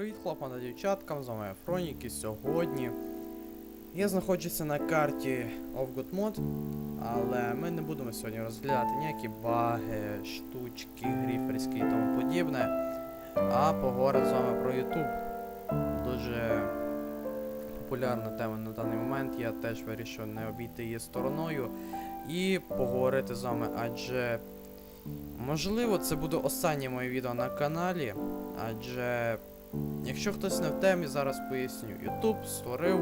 Привіт, хлопам та дівчаткам, з вами Фронік і сьогодні я знаходжуся на карті of Good Mod, але ми не будемо сьогодні розглядати ніякі баги, штучки, гріферські і тому подібне, а поговоримо з вами про YouTube. Дуже популярна тема на даний момент, я теж вирішив не обійти її стороною і поговорити з вами, адже можливо це буде останнє моє відео на каналі, адже Якщо хтось не в темі, зараз поясню. YouTube створив,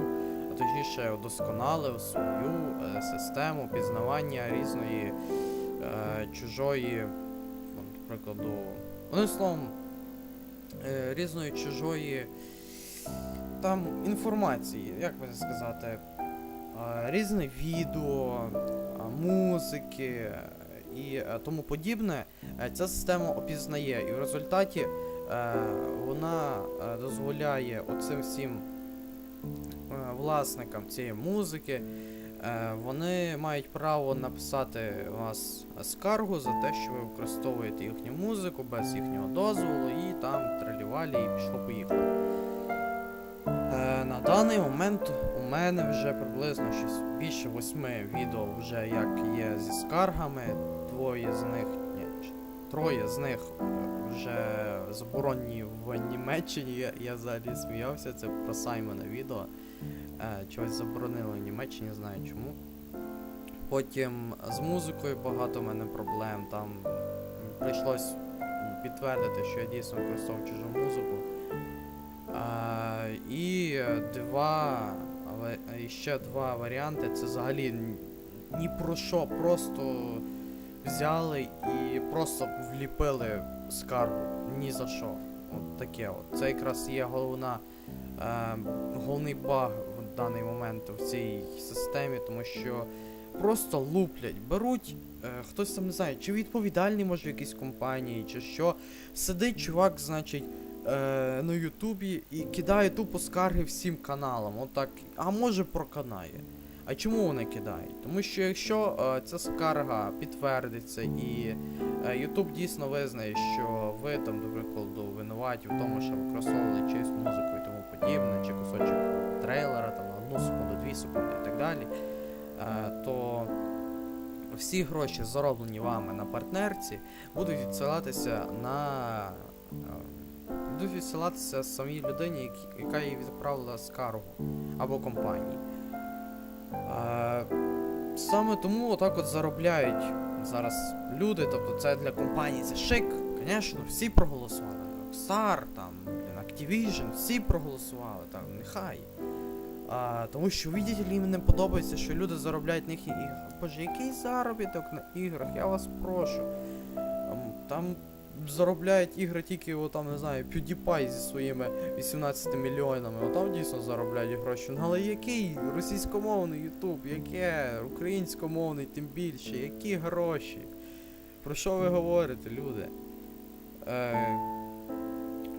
а точніше удосконалив свою е, систему пізнавання різної е, чужої, ну, прикладу, одним словом, е, різної чужої там інформації, як би сказати, е, різне відео, е, музики е, і е, тому подібне. Ця система опізнає, і в результаті вона е, дозволяє оцим всім е, власникам цієї музики. е, Вони мають право написати вас скаргу за те, що ви використовуєте їхню музику без їхнього дозволу, і там тралівалі і пішло поїхало. Е, На даний момент у мене вже приблизно щось більше восьми відео вже як є зі скаргами. Двоє з них, ні, троє з них е, вже заборонені в Німеччині. Я, я взагалі сміявся, це про Саймона відео. Е, чогось заборонили в Німеччині, знаю чому. Потім з музикою багато в мене проблем. Там прийшлось підтвердити, що я дійсно використовував чужу музику. А, і е, два, е, ще два варіанти. Це взагалі ні про що, просто взяли і просто вліпили скаргу. Ні за що. От таке от. Це якраз є головна, е, головний баг в даний момент в цій системі, тому що просто луплять, беруть. е, Хтось там не знає, чи відповідальний може в якійсь компанії, чи що. Сидить чувак, значить, е, на Ютубі і кидає тупо скарги всім каналам. Отак. А може проканає. А чому вони кидають? Тому що якщо е, ця скарга підтвердиться і е, Ютуб дійсно визнає, що ви там, до прикладу, винуваті в тому, що використовували чиюсь музику і тому подібне, чи кусочок трейлера там одну секунду, дві секунди і так далі, е, то всі гроші, зароблені вами на партнерці, будуть відсилатися на. е, Будуть відсилатися самій людині, яка їй відправила скаргу або компанії. Саме тому отак от заробляють зараз люди, тобто це для компаній це шик, звісно, всі проголосували. Rockstar, там, Activision, всі проголосували, там, нехай. А, тому що видите їм не подобається, що люди заробляють на їх іграх. Боже, який заробіток на іграх, я вас прошу. Там, там заробляють ігри тільки, о, там, не знаю, PewDiePie зі своїми 18 мільйонами. О, там дійсно заробляють гроші. Ну, але який російськомовний Ютуб, яке українськомовний, тим більше, які гроші? Про що ви говорите, люди? Е,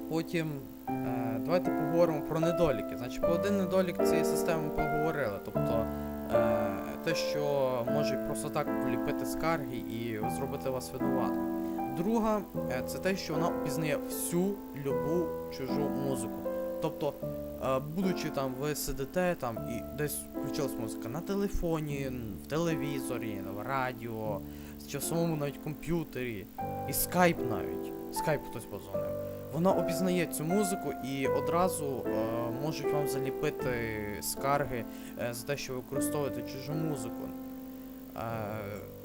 потім е, давайте поговоримо про недоліки. Значить, про один недолік цієї системи ми поговорили. Тобто е, те, що можуть просто так вліпити скарги і зробити вас винуватим. Друга, е, це те, що вона опізнає всю любу чужу музику. Тобто, е, будучи там, ви сидите там і десь включилась музика на телефоні, в телевізорі, в радіо, чи в самому навіть комп'ютері, і скайп навіть. Скайп хтось позвонив. Вона опізнає цю музику і одразу е, можуть вам заліпити скарги е, за те, що ви використовуєте чужу музику. Е,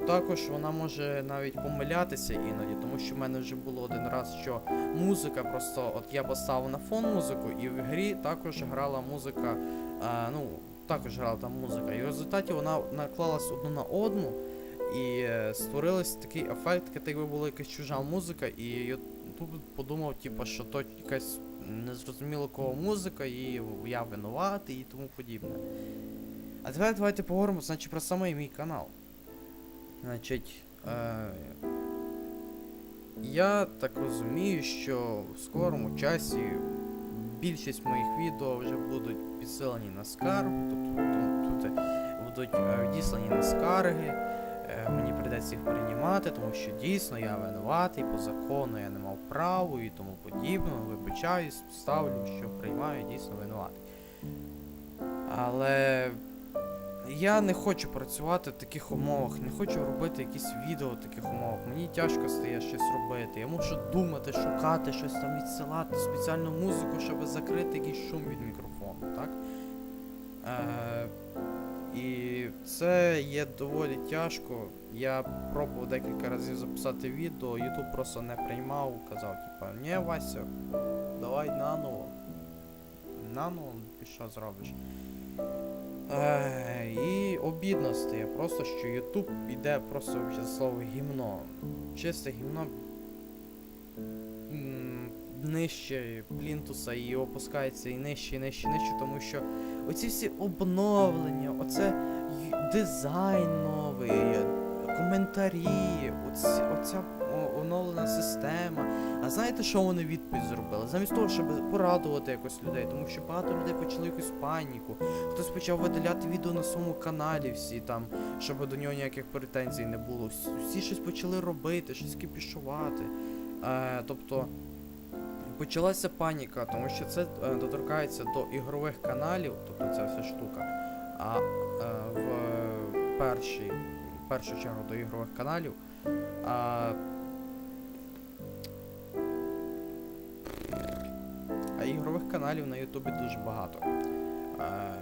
також вона може навіть помилятися іноді, тому що в мене вже було один раз, що музика просто, от я поставив на фон музику, і в грі також грала музика, е, ну, також грала там музика. І в результаті вона наклалась одну на одну, і е, створилось такий ефект, як якби була якась чужа музика, і я тут подумав, типу, що то якась незрозуміло кого музика, і я винуватий і тому подібне. А тепер давайте поговоримо, значить, про самий мій канал. Значить, е, я так розумію, що в скорому часі більшість моїх відео вже будуть підсилені на скаргу, тобто тут будуть е, відіслані на скарги. Е, мені прийдеться їх приймати, тому що дійсно я винуватий по закону, я не мав право і тому подібне. Вибачаюсь, ставлю, що приймаю, дійсно винуватий. Але я не хочу працювати в таких умовах, не хочу робити якісь відео в таких умовах. Мені тяжко стає щось робити. Я мушу думати, шукати, щось там відсилати, спеціальну музику, щоб закрити якийсь шум від мікрофону, так? Е, і це є доволі тяжко. Я пробував декілька разів записати відео, YouTube просто не приймав, казав, типа, ні, Вася, давай наново. Наново, ти що зробиш? Е, і обідно стає просто, що Ютуб іде просто за слово гімно. Чисте гімно нижче плінтуса і опускається і нижче, і нижче, і нижче, тому що оці всі обновлення, оце дизайн новий, коментарі, оці, оця оновлена система. А знаєте, що вони відповідь зробили? Замість того, щоб порадувати якось людей, тому що багато людей почали якусь паніку. Хтось почав видаляти відео на своєму каналі, всі там, щоб до нього ніяких претензій не було. Всі, щось почали робити, щось кипішувати. Е, тобто почалася паніка, тому що це е, доторкається до ігрових каналів, тобто ця вся штука. А е, в першій, першу чергу до ігрових каналів. А, а ігрових каналів на Ютубі дуже багато. А,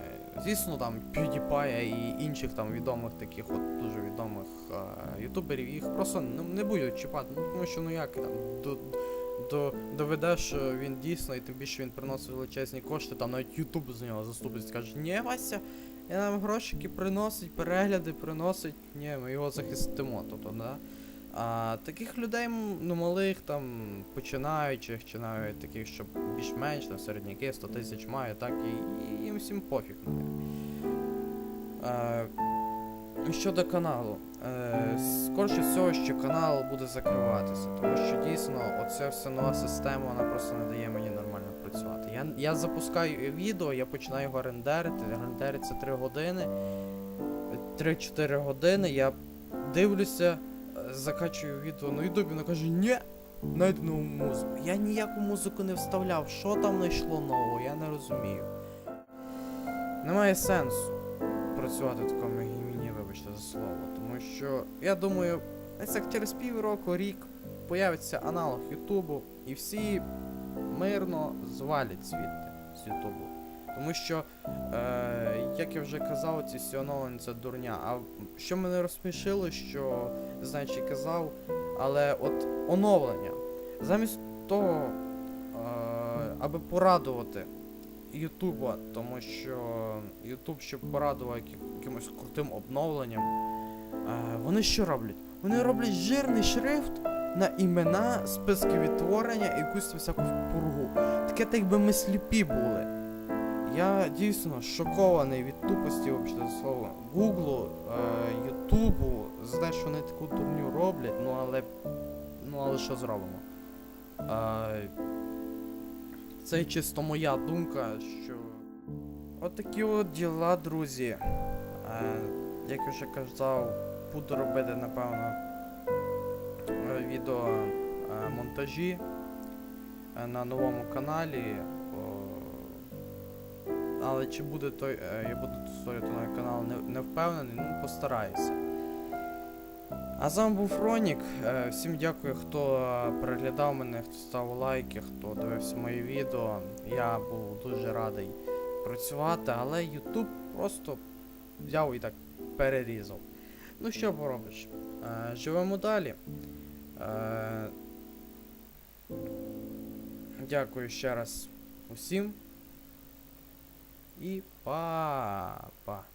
звісно, там PewDiePie і інших там відомих таких от дуже відомих а, ютуберів, їх просто не, не будуть чіпати, ну, тому що ну як там до, до, що він дійсно, і тим більше він приносить величезні кошти, там навіть Ютуб з нього заступить, скаже, ні, Вася, я нам грошики приносить, перегляди приносить, ні, ми його захистимо, тобто, да. А таких людей, ну, малих, там, починаючих, чи навіть таких, що більш-менш там середняки 100 тисяч мають, так, і, і їм всім пофіг на них. Щодо каналу, е, скорше всього, що канал буде закриватися, тому що дійсно оця вся нова система, вона просто не дає мені нормально працювати. Я, я запускаю відео, я починаю його рендерити, рендериться 3 години, 3-4 години, я дивлюся, е, закачую відео на ютубі, вона каже, ні, найди нову музику. Я ніяку музику не вставляв, що там знайшло нового, я не розумію. Немає сенсу працювати в такому вибачте за слово. Тому що я думаю, десь через півроку, рік появиться аналог Ютубу, і всі мирно звалять звідти з Ютубу. Тому що, е, як я вже казав, ці всі оновлення це дурня. А що мене розсмішило, що не казав, але от оновлення. Замість того, е, аби порадувати Ютуба, тому що Ютуб, щоб порадував якимось крутим обновленням, е, вони що роблять? Вони роблять жирний шрифт на імена, списки відтворення і якусь всяку пургу. Таке так якби ми сліпі були. Я дійсно шокований від тупості, взагалі, за Гуглу, е, Ютубу, за те, що вони таку дурню роблять, ну але. Ну але що зробимо? Е, це чисто моя думка, що. От от діла, друзі. Е, як я вже казав, буду робити, напевно, е, відео е, монтажі е, на новому каналі. але чи буде той. я буду створювати новий канал, не, не впевнений, ну постараюся. А з вами був Фронік. Е, Всім дякую, хто е, переглядав мене, хто ставив лайки, хто дивився мої відео. Я був дуже радий працювати, але YouTube просто взяв і так перерізав. Ну що поробиш? Е, Живемо далі. Дякую ще раз усім. І па-па.